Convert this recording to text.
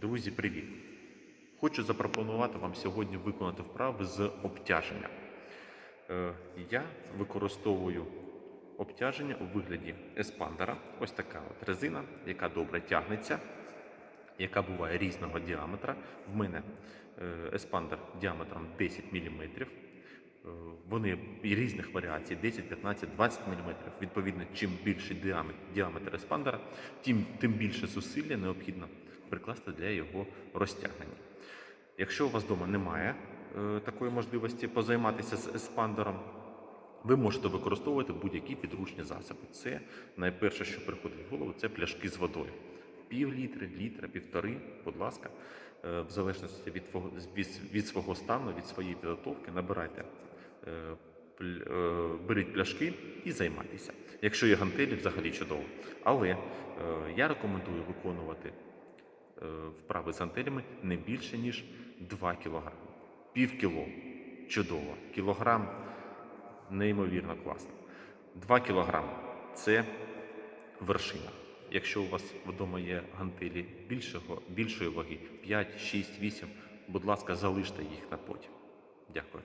Друзі, привіт! Хочу запропонувати вам сьогодні виконати вправи з обтяження. Е, Я використовую обтяження у вигляді еспандера. Ось така от резина, яка добре тягнеться, яка буває різного діаметра. В мене е, еспандер діаметром 10 мм. Е, Вони різних варіацій 10, 15, 20 мм. Відповідно, чим більший діаметр, еспандера, тим, тим більше зусилля необхідно прикласти для його розтягнення. Якщо у вас вдома немає е, такої можливості позайматися з еспандером, ви можете використовувати будь-які підручні засоби. Це найперше, що приходить в голову, це пляшки з водою. Пів літри, літра, півтори, будь ласка, е, в залежності від, від, від свого стану, від своєї підготовки, набирайте, е, беріть пляшки і займайтеся. Якщо є гантелі, взагалі чудово. Але я рекомендую виконувати вправи з гантелями не більше, ніж 2 кг. Пів кіло чудово. Кілограм неймовірно класно. 2 кг це вершина. Якщо у вас вдома є гантелі більшого, більшої ваги 5, 6, 8, будь ласка, залиште їх на потім. Дякую.